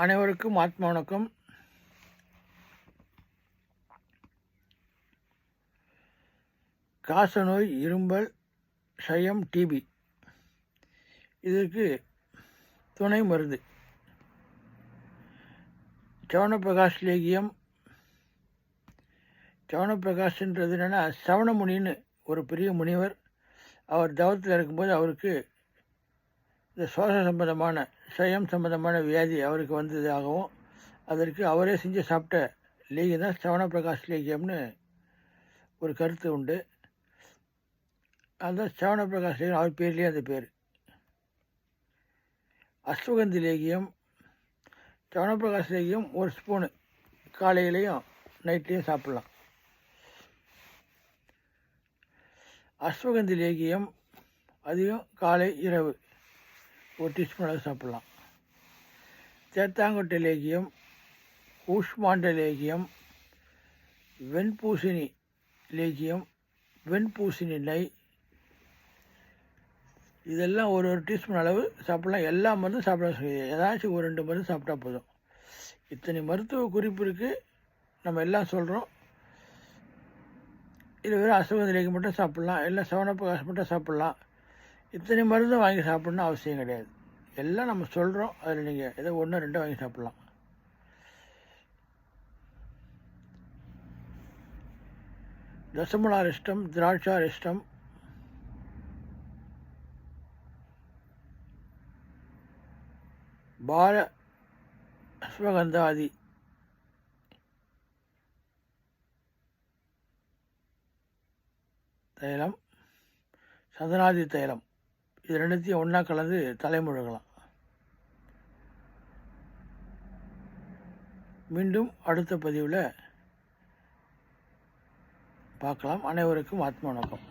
அனைவருக்கும் ஆத்ம வணக்கம் காசநோய் இரும்பல் சயம் டிபி இதற்கு துணை மருந்து. சவணப்பிரகாஷ் லேகியம். சவணப்பிரகாஷ்ன்றது என்னென்னா சவணமுனின்னு ஒரு பெரிய முனிவர் அவர் தவத்தில் இருக்கும்போது அவருக்கு இந்த சுவாச சம்பந்தமான சயம் சம்பந்தமான வியாதி அவருக்கு வந்ததாகவும் அதற்கு அவரே செஞ்சு சாப்பிட்ட லேகியம் தான் சவணப்பிரகாஷ் லேகியம்னு ஒரு கருத்து உண்டு. அந்த சவணப்பிரகாஷ் லேகியம் அவர் பேர்லேயே அந்த பேர். அஸ்வகந்தி லேகியம் சவணப்பிரகாஷ் லேகியம் ஒரு ஸ்பூனு காலையிலையும் நைட்லேயும் சாப்பிட்லாம். அஸ்வகந்தி லேகியம் அதையும் காலை இரவு. ஒரு டீஸ்பூன் அளவு சாப்பிட்லாம். தேத்தாங்கொட்டை லேகியம் ஊஷ்மாண்ட லேகியம் வெண்பூசணி லேகியம் வெண்பூசணி நெய். இதெல்லாம் ஒரு ஒரு டீஸ்பூன் அளவு சாப்பிட்லாம். எல்லா மருந்தும் சாப்பிட சொல்லி ஏதாச்சும் ஒரு ரெண்டு மருந்து சாப்பிட்டா போதும். இத்தனை மருத்துவ குறிப்பு இருக்குது நம்ம எல்லாம் சொல்கிறோம் இது வெறும் அசுகந்த மட்டும் சாப்பிட்லாம். இல்லை காசு மட்டும் சாப்பிட்லாம். இத்தனை மருந்தும் வாங்கி சாப்பிட்ணும் அவசியம் கிடையாது. எல்லாம் நம்ம சொல்கிறோம் அதில் நீங்கள் ஏதோ ஒன்று ரெண்டு வாங்கி சாப்பிட்லாம். தசமலாரிஷ்டம் திராட்சாரிஷ்டம் பால அஸ்வகந்தாதி தைலம். சதனாதி தைலம். இது ரெண்டுத்தையும் ஒன்றா கலந்து தலைமுழுகலாம். மீண்டும் அடுத்த பதிவில் பார்க்கலாம். அனைவருக்கும் ஆத்ம வணக்கம்.